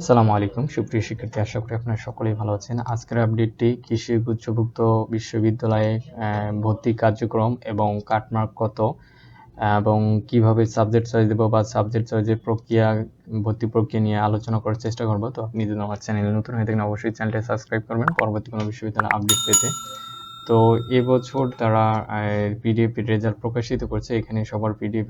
আসসালামু আলাইকুম। সুপ্রিয় শিক্ষার্থী, আশা করি আপনারা সকলেই ভালো আছেন। আজকের আপডেটটি কৃষি গুচ্ছভুক্ত বিশ্ববিদ্যালয়ে ভর্তি কার্যক্রম এবং কাটমার্ক কত এবং কীভাবে সাবজেক্ট চয়েস দেবো বা সাবজেক্ট চয়েসের প্রক্রিয়া, ভর্তি প্রক্রিয়া নিয়ে আলোচনা করার চেষ্টা করব। তো আপনি যদি আমার চ্যানেলে নতুন হয়ে থাকেন, অবশ্যই চ্যানেলটা সাবস্ক্রাইব করবেন। পরবর্তী কোনো বিশ্ববিদ্যালয়ের আপডেট পেতে তো এবছর তারা পিডিএফ রেজাল্ট প্রকাশিত করছে। এখানে সবার পিডিএফ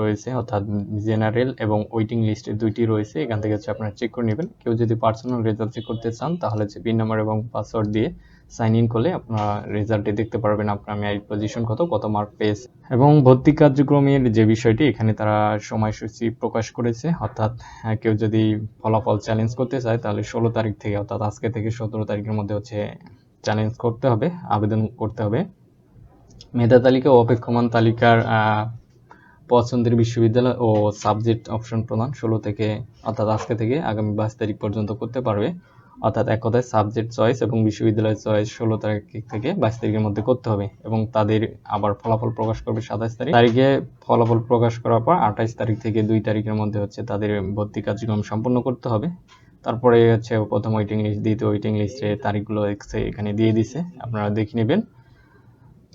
রয়েছে, অর্থাৎ জেনারেল এবং ওয়েটিং লিস্টে দুইটি রয়েছে। এখান থেকে হচ্ছে আপনারা চেক করে নেবেন। কেউ যদি পার্সোনাল রেজাল্ট চেক করতে চান, তাহলে হচ্ছে পিন নাম্বার এবং পাসওয়ার্ড দিয়ে সাইন ইন করলে আপনারা রেজাল্টে দেখতে পারবেন আপনার মেরিট পজিশন কত কত মার্ক পেয়েছে। এবং ভর্তি কার্যক্রমের যে বিষয়টি, এখানে তারা সময়সূচি প্রকাশ করেছে। অর্থাৎ কেউ যদি ফলাফল চ্যালেঞ্জ করতে চায়, তাহলে ষোলো তারিখ থেকে, অর্থাৎ আজকে থেকে সতেরো তারিখের মধ্যে হচ্ছে চ্যালেঞ্জ করতে হবে, আবেদন করতে হবে। মেধা তালিকা ও অপেক্ষমান তালিকার পছন্দের বিশ্ববিদ্যালয় ও সাবজেক্ট অপশন প্রদান ষোলো থেকে, অর্থাৎ আজকে থেকে আগামী বাইশ তারিখ পর্যন্ত করতে পারবে। অর্থাৎ এক কথায় সাবজেক্ট চয়েস এবং বিশ্ববিদ্যালয় চয়েস ষোলো তারিখ থেকে বাইশ তারিখের মধ্যে করতে হবে এবং তাদের আবার ফলাফল প্রকাশ করবে সাতাশ তারিখ। তারিখে ফলাফল প্রকাশ করার পর আঠাইশ তারিখ থেকে দুই তারিখের মধ্যে হচ্ছে তাদের ভর্তি কার্যক্রম সম্পন্ন করতে হবে। তারপরে হচ্ছে প্রথম ওয়েটিং লিস্ট দ্বিতীয় ওয়েটিং লিস্টে তারিখগুলো এখানে দিয়ে দিছে, আপনারা দেখে নেবেন।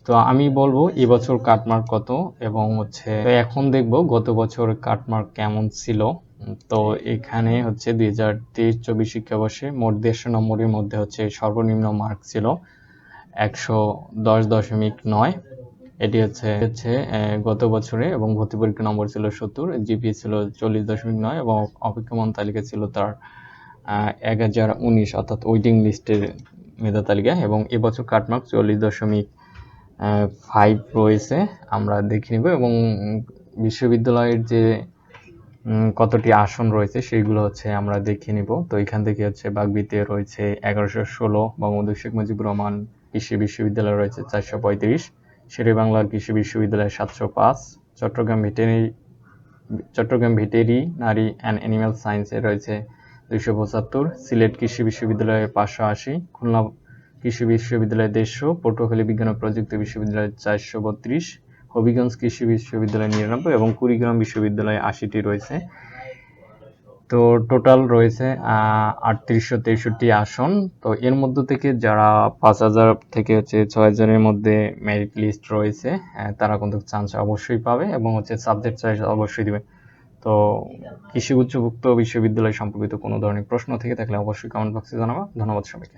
তো আমি বলব এবছর কাটমার্ক কত এবং হচ্ছে এখন দেখব গত বছর কাটমার্ক কেমন ছিল। তো এখানে হচ্ছে দুই হাজার তেইশ চব্বিশ শিক্ষাবর্ষে মোট দেড়শো নম্বরের মধ্যে হচ্ছে সর্বনিম্ন মার্ক ছিল একশো দশ দশমিক নয়। এটি হচ্ছে হচ্ছে গত বছরে এবং ভর্তি পরীক্ষা নম্বর ছিল সত্তর জিপিএ ছিল চল্লিশ দশমিক নয় এবং অপেক্ষমান তালিকা ছিল তার এক হাজার উনিশ অর্থাৎ ওয়েটিং লিস্টের মেধা তালিকা এবং এবছর কাটমার্ক চল্লিশ দশমিক ফাইভ রয়েছে। আমরা দেখে নিব এবং বিশ্ববিদ্যালয়ের যে কতটি আসন রয়েছে সেইগুলো হচ্ছে আমরা দেখে নিব। তো এখান থেকে হচ্ছে বাগবিতে রয়েছে এগারোশো ষোলো, বঙ্গবন্ধু শেখ মুজিবুর রহমান কৃষি বিশ্ববিদ্যালয় রয়েছে চারশো পঁয়ত্রিশ শেরে বাংলা কৃষি বিশ্ববিদ্যালয় সাতশো পাঁচ, চট্টগ্রাম ভেটেরিনারি চট্টগ্রাম ভেটেরি নারী অ্যান্ড অ্যানিম্যাল সায়েন্সে রয়েছে দুইশো পঁচাত্তর, সিলেট কৃষি বিশ্ববিদ্যালয়ে পাঁচশো আশি, খুলনা কৃষি বিশ্ববিদ্যালয় দেড়শো, পটুয়াখালী বিজ্ঞান ও প্রযুক্তি বিশ্ববিদ্যালয় চারশো বত্রিশ, হবিগঞ্জ কৃষি বিশ্ববিদ্যালয় নিরানব্বই এবং কুড়িগ্রাম বিশ্ববিদ্যালয়ে আশিটি রয়েছে। তো টোটাল রয়েছে আটত্রিশশো তেষট্টি আসন। তো এর মধ্য থেকে যারা পাঁচ হাজার থেকে হচ্ছে ছয় হাজারের মধ্যে মেরিট লিস্ট রয়েছে তারা কিন্তু চান্স অবশ্যই পাবে এবং হচ্ছে সাবজেক্ট চয়েস অবশ্যই দিবে। তো কৃষি উচ্চভুক্ত বিশ্ববিদ্যালয় সম্পর্কিত কোনো ধরনের প্রশ্ন থেকে থাকলে অবশ্যই কমেন্ট বক্সে জানাবা। ধন্যবাদ সবাইকে।